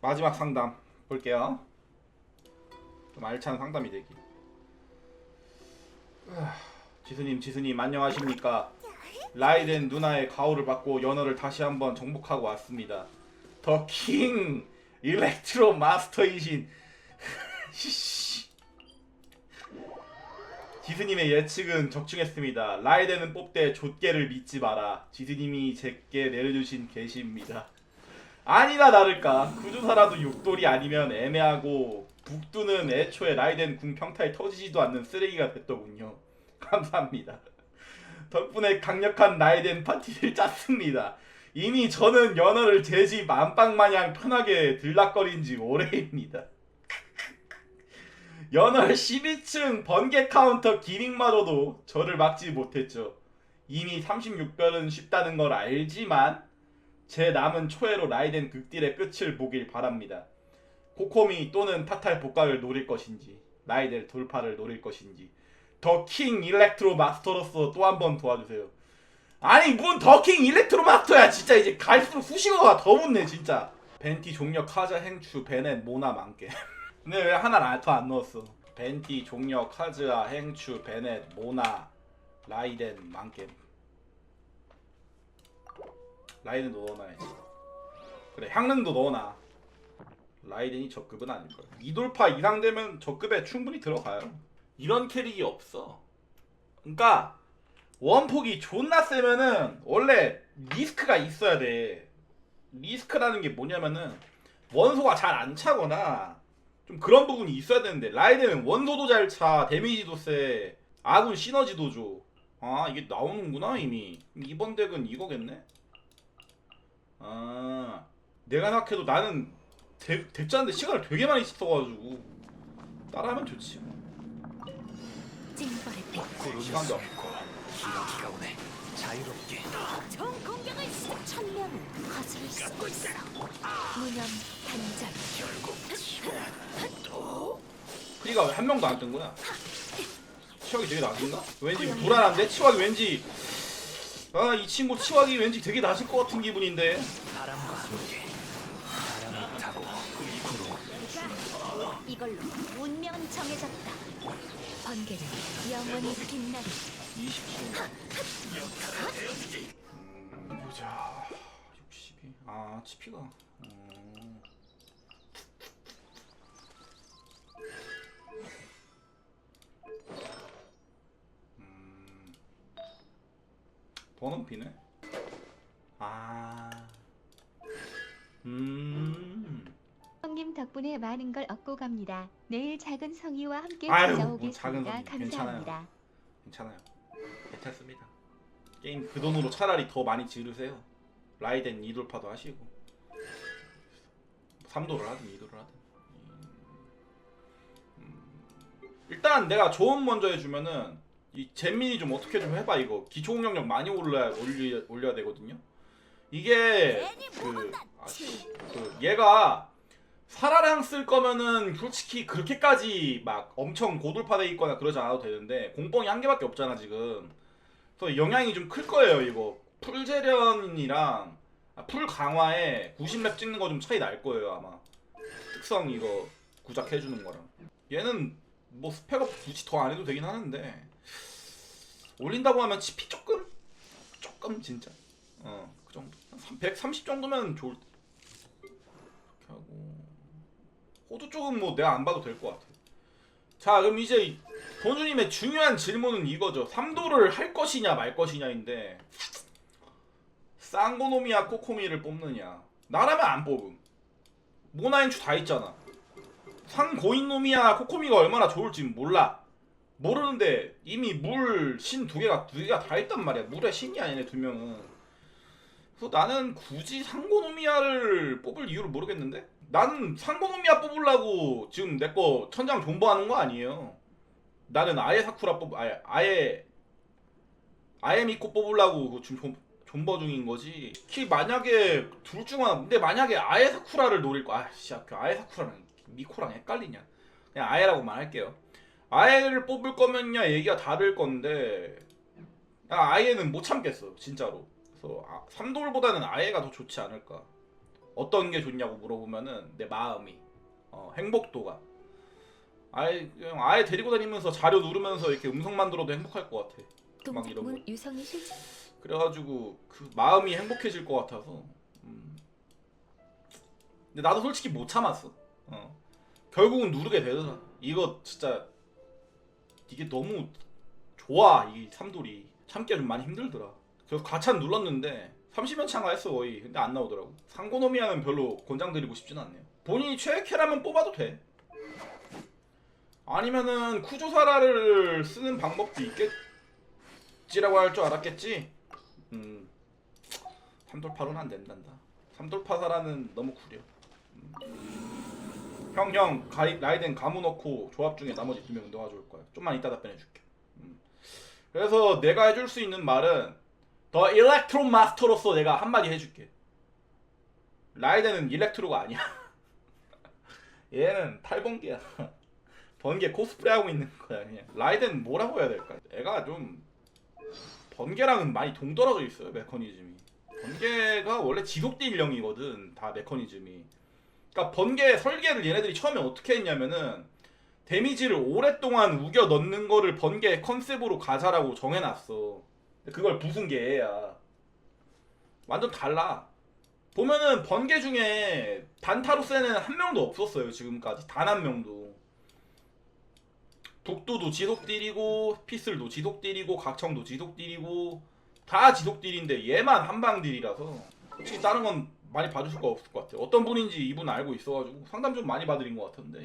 마지막 상담 볼게요. 좀 알찬 상담이 되기. 지수님, 지수님 안녕하십니까? 라이덴 누나의 가호를 받고 연어를 다시 한번 정복하고 왔습니다. 더킹 일렉트로 마스터이신 씨. 지수님의 예측은 적중했습니다. 라이덴은 뽑되 좆개를 믿지 마라. 지수님이 제게 내려주신 계시입니다. 아니나 다를까 구조사라도 육돌이 아니면 애매하고 북두는 애초에 라이덴 궁 평타에 터지지도 않는 쓰레기가 됐더군요. 감사합니다. 덕분에 강력한 라이덴 파티를 짰습니다. 이미 저는 연어를 제 집 안방 마냥 편하게 들락거린 지 오래입니다. 연월 12층 번개 카운터 기믹마저도 저를 막지 못했죠. 이미 36별은 쉽다는 걸 알지만 제 남은 초회로 라이덴 극딜의 끝을 보길 바랍니다. 코코미 또는 타탈 복각을 노릴 것인지 라이덴 돌파를 노릴 것인지 더 킹 일렉트로 마스터로서 또 한 번 도와주세요. 아니 뭔 더 킹 일렉트로 마스터야 진짜 이제 갈수록 수식어가 더 붙네 진짜. 벤티 종력 카자 행추 베넷 모나 만개. 근데 왜 하나를 더안 넣었어? 벤티 종력 카즈아 행추 베넷 모나 라이덴 만개. 라이덴 도 넣어놔야지. 그래 향릉도 넣어놔. 라이덴이 적급은 아닐걸. 이돌파 이상 되면 적급에 충분히 들어가요. 이런 캐릭이 없어. 그러니까 원폭이 존나 세면은 원래 리스크가 있어야 돼. 리스크라는 게 뭐냐면은 원소가 잘 안 차거나 좀 그런 부분이 있어야 되는데 라이덴은 원소도 잘 차, 데미지도 세, 아군 시너지도 줘. 아 이게 나오는구나 이미. 이번 덱은 이거겠네. 아 내가 생각해도 나는 덱, 덱 짜는데 시간을 되게 많이 써가지고 따라하면 좋지. 징벌의 빛 시간도 없고. 기러기가 오네. 자유롭게. 총 공격을 시작 천명은 거슬릴 수 있어 무념 단절 프리가 왜한 명도 안 뜬 거야? 치wak이 되게 낮은가? 왠지 불안한데? 치wak이 왠지 아 이 친구 치wak이 왠지 되게 낮을 것 같은 기분인데 바람과 함께. 바람을 타고 이걸로 운명은 정해졌다 번개는 영원히 빛나리 20초 음, 보자 62. 아 치피가 번은 비네 아 음. 형님 덕분에 많은 걸 얻고 갑니다. 내일 작은 성의와 함께 아유, 뭐 찾아오겠습니다. 성의. 감사합니다. 괜찮아요. 괜찮습니다. 게임 그 돈으로 차라리 더 많이 지르세요. 라이덴 이돌파도 하시고 3도를 하든 2도를 하든 음, 일단 내가 조언 먼저 해주면은 이 잼민이 좀 어떻게 좀 해봐 이거 기초 공격력 많이 올려야 올리, 올려야 되거든요. 이게 그, 아씨, 그 얘가 사라랑 쓸 거면은 솔직히 그렇게까지 막 엄청 고돌파돼 있거나 그러지 않아도 되는데 공뽕이 한 개밖에 없잖아 지금. 그래서 영향이 좀 클 거예요 이거. 풀재련이랑 아, 풀 강화에 90렙 찍는 거 좀 차이 날 거예요 아마. 특성 이거 구작해 주는 거랑. 얘는 뭐 스펙업 굳이 더 안 해도 되긴 하는데 올린다고 하면 치피 조금 조금 진짜 어 그 정도 한130 정도면 좋을 듯. 이렇게 하고 호두 쪽은 뭐 내가 안 봐도 될 것 같아. 자, 그럼 이제 본주님의 중요한 질문은 이거죠. 3도를 할 것이냐 말 것이냐인데 쌍고노미야 코코미를 뽑느냐. 나라면 안 뽑음. 모나인추 다 있잖아. 상고인노미야 코코미가 얼마나 좋을지 몰라. 모르는데 이미 물 신 두 개가 두 개가 다 있단 말이야. 물의 신이야 얘네 두 명은. 그래서 나는 굳이 상고노미야를 뽑을 이유를 모르겠는데? 나는 상고노미야 뽑으려고 지금 내 거 천장 존버하는 거 아니에요. 나는 아예 사쿠라 뽑, 아예 아예 아예 미코 뽑으려고 그 지금 존, 존버 중인 거지. 키 만약에 둘 중 하나, 근데 만약에 아예 사쿠라를 노릴 거, 아씨, 그 아예 사쿠라랑 미코랑 헷갈리냐? 그냥 아예라고만 할게요. 아예를 뽑을 거면야 얘기가 다를 건데, 아, 아예는 못 참겠어, 진짜로. 그래서 아, 삼돌보다는 아예가 더 좋지 않을까. 어떤 게 좋냐고 물어보면은 내 마음이 어, 행복도가 아예 그냥 아예 데리고 다니면서 자료 누르면서 이렇게 음성만 들어도 행복할 것 같아. 막 이런 거. 유성이 실제 그래가지고 그 마음이 행복해질 것 같아서. 음. 근데 나도 솔직히 못 참았어. 어. 결국은 누르게 되더라. 이거 진짜 이게 너무 좋아 이 삼돌이 참기가 좀 많이 힘들더라. 그래서 과찬 눌렀는데 30연차가 했어 거의. 근데 안 나오더라고. 상고노미아는 별로 권장드리고 싶진 않네요. 본인이 최애캐라면 뽑아도 돼. 아니면은 쿠조사라를 쓰는 방법도 있겠지라고 할 줄 알았겠지. 음. 삼돌파로는 안 된단다. 삼돌파사라는 너무 구려. 음. 형, 형, 가이, 라이덴 가무 넣고 조합 중에 나머지 두 명은 너가 좋을 거야. 좀만 이따 답변해 줄게. 음. 그래서 내가 해줄 수 있는 말은 더 일렉트로 마스터로서 내가 한마디 해줄게. 라이덴은 일렉트로가 아니야. 얘는 탈번개야. 번개 코스프레 하고 있는 거야 그냥. 라이덴 뭐라고 해야 될까? 애가 좀 번개랑은 많이 동떨어져 있어요 메커니즘이. 번개가 원래 지속 딜령이거든 다 메커니즘이. 그러니까 번개 설계를 얘네들이 처음에 어떻게 했냐면은 데미지를 오랫동안 우겨 넣는 거를 번개 컨셉으로 가자라고 정해놨어. 그걸 부순 게 얘야. 완전 달라. 보면은 번개 중에 단타로스에는 한 명도 없었어요 지금까지 단 한 명도. 독도도 지속 딜이고 피슬도 지속 딜이고 각청도 지속 딜이고 다 지속 딜인데 얘만 한방 딜이라서 솔직히 다른 건 많이 봐줄 수가 없을 것 같아요. 어떤 분인지 이분 알고 있어가지고 상담 좀 많이 봐드린 것 같은데